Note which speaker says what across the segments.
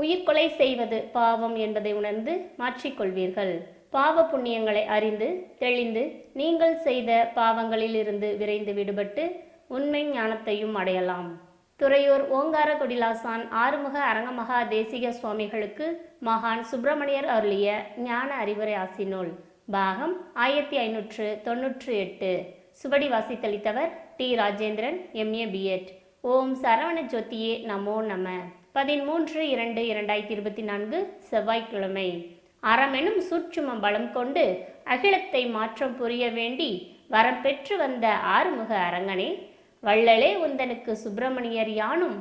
Speaker 1: உயிர்கொலை செய்வது பாவம் என்பதை உணர்ந்து மாற்றிக்கொள்வீர்கள். பாவ புண்ணியங்களை அறிந்து தெளிந்து நீங்கள் செய்த பாவங்களிலிருந்து விரைந்து விடுபட்டு உண்மை ஞானத்தையும் அடையலாம். துறையூர் ஓங்கார கொடிலாசான் ஆறுமுக அரங்கமகா தேசிக சுவாமிகளுக்கு மகான் சுப்பிரமணியர் அருளிய ஞான அறிவுரை ஆசினூல் பாகம் ஆயிரத்தி ஐநூற்று தொன்னூற்று எட்டு. சுவடி வாசித்தளித்தவர் டி. ராஜேந்திரன் எம்ஏ பிஎட் ஓம் சரவண ஜோதியே நமோ நம. பதிமூன்று இரண்டு இரண்டாயிரத்தி இருபத்தி நான்கு செவ்வாய்க்கிழமை. அறமெனும் சூட்சும பலம் கொண்டு அகிலத்தை மாற்றம் புரிய வேண்டி வரம் பெற்று வந்த ஆறுமுக அரங்கனே வள்ளலே உந்தனுக்கு சுப்பிரமணியர் யானும்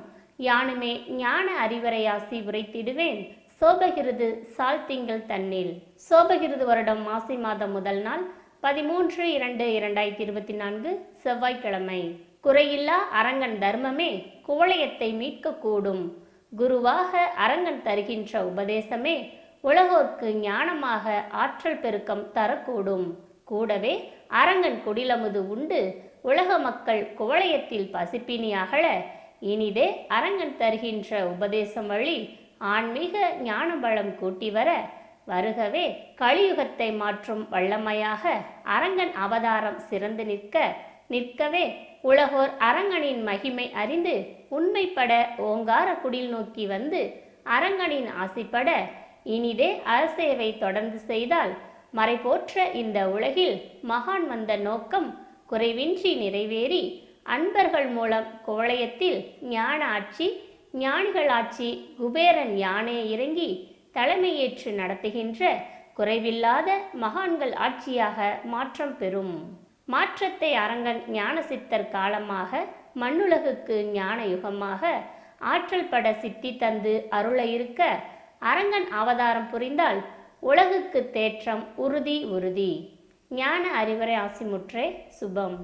Speaker 1: யானுமே ஞான அறிவரையாசி உரைத்திடுவேன் சோபகிருது சால் திங்கள் தன்னில். சோபகிருது வருடம் மாசி மாதம் முதல் நாள் பதிமூன்று இரண்டு இரண்டாயிரத்தி இருபத்தி நான்கு செவ்வாய்க்கிழமை. குறையில்லா அரங்கன் தர்மமே குவளையத்தை மீட்கக்கூடும். குருவாக அரங்கன் தருகின்ற உபதேசமே உலகோர்க்கு ஞானமாக ஆற்றல் பெருக்கம் தரக்கூடும். கூடவே அரங்கன் குடிலமுது உண்டு உலக மக்கள் குவளையத்தில் பசிப்பினி அகல இனிதே அரங்கன் தருகின்ற உபதேசம் வழி ஆன்மீக ஞான பலம் கூட்டி வர வருகவே கலியுகத்தை மாற்றும் வல்லமையாக அரங்கன் அவதாரம் சிறந்து நிற்க நிற்கவே உலகோர் அரங்கனின் மகிமை அறிந்து உண்மைப்பட ஓங்கார குடில் நோக்கி வந்து அரங்கனின் ஆசிப்பட இனிதே அரசேவை தொடர்ந்து செய்தால் மறைபோற்ற இந்த உலகில் மகான் வந்த நோக்கம் குறைவின்றி நிறைவேறி அன்பர்கள் மூலம் கோளையத்தில் ஞான ஆட்சி ஞானிகள் ஆட்சி குபேரன் யானே இறங்கி தலைமையேற்று நடத்துகின்ற குறைவில்லாத மகான்கள் ஆட்சியாக மாற்றம் பெறும். மாற்றத்தை அரங்கன் ஞான சித்தர் காலமாக மண்ணுலகுக்கு ஞான யுகமாக ஆற்றல் பட சித்தி தந்து அருள இருக்க அரங்கன் அவதாரம் புரிந்தால் உலகுக்கு தேற்றம் உறுதி உறுதி. ஞான அறிவுரை ஆசிமுற்றே. சுபம்.